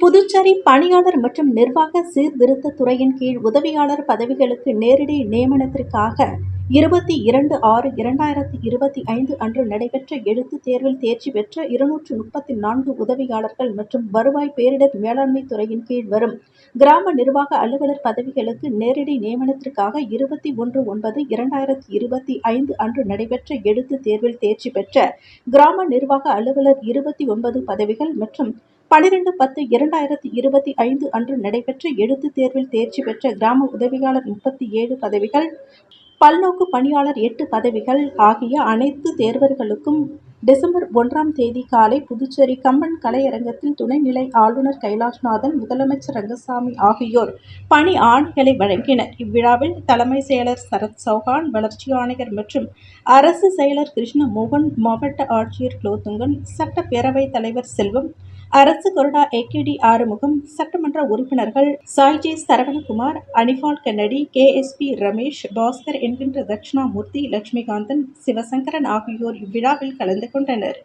புதுச்சேரி பணியாளர் மற்றும் நிர்வாக சீர்திருத்த துறையின் கீழ் உதவியாளர் பதவிகளுக்கு நேரடி நியமனத்திற்காக இருபத்தி இரண்டு ஆறு இரண்டாயிரத்தி இருபத்தி ஐந்து அன்று நடைபெற்ற எழுத்துத் தேர்வில் தேர்ச்சி பெற்ற இருநூற்று முப்பத்தி நான்கு உதவியாளர்கள் மற்றும் வருவாய் பேரிடர் மேலாண்மை துறையின் கீழ் வரும். கிராம நிர்வாக அலுவலர் பதவிகளுக்கு நேரடி நியமனத்திற்காக இருபத்தி ஒன்று ஒன்பது இரண்டாயிரத்தி இருபத்தி ஐந்து அன்று நடைபெற்ற எழுத்துத் தேர்வில் தேர்ச்சி பெற்ற கிராம நிர்வாக அலுவலர் இருபத்தி ஒன்பது பதவிகள் மற்றும் பனிரெண்டு பத்து இரண்டாயிரத்தி இருபத்தி ஐந்து அன்று நடைபெற்ற எழுத்துத் தேர்வில் தேர்ச்சி பெற்ற கிராம உதவியாளர் முப்பத்தி ஏழு பதவிகள் பல்நோக்கு பணியாளர் எட்டு பதவிகள் ஆகிய அனைத்து தேர்வர்களுக்கும் டிசம்பர் ஒன்றாம் தேதி காலை புதுச்சேரி கம்பன் கலையரங்கத்தில் துணைநிலை ஆளுநர் கைலாஷ்நாதன் முதலமைச்சர் ரங்கசாமி ஆகியோர் பணி ஆணைகளை வழங்கினர். இவ்விழாவில் தலைமை செயலர் சரத் சௌஹான் வளர்ச்சி ஆணையர் மற்றும் அரசு செயலர் கிருஷ்ணமோகன் மாவட்ட ஆட்சியர் குலோத்துங்கன் சட்டப்பேரவைத் தலைவர் செல்வம் அரசு கொறடா ஏகேடி ஆறுமுகம் சட்டமன்ற உறுப்பினர்கள் Saiji Saravanakumar Anibal Kennedy KSP Ramesh Bhaskar என்கின்ற தட்சிணாமூர்த்தி லட்சுமிகாந்தன் சிவசங்கரன் ஆகியோர் இவ்விழாவில் கலந்து கொண்டனர்.